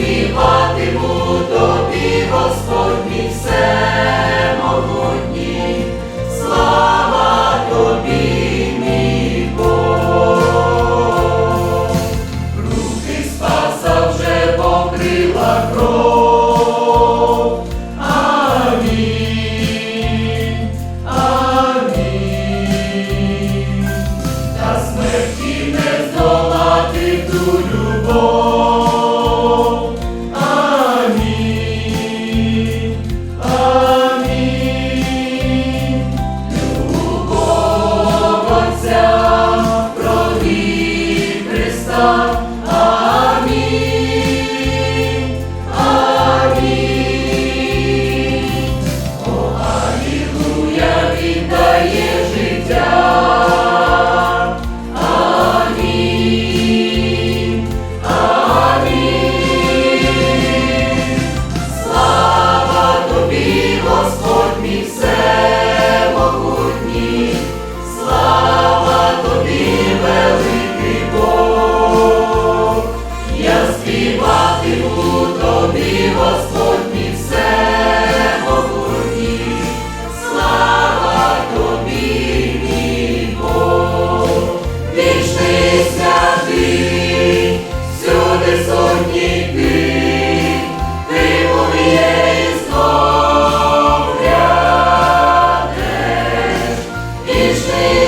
співатиму тобі, Господні все могутні, слава тобі, мій Бог. руки спаса вже покрила кров. Амінь, амінь, та смерті не здолати ту любов. Амінь. is this?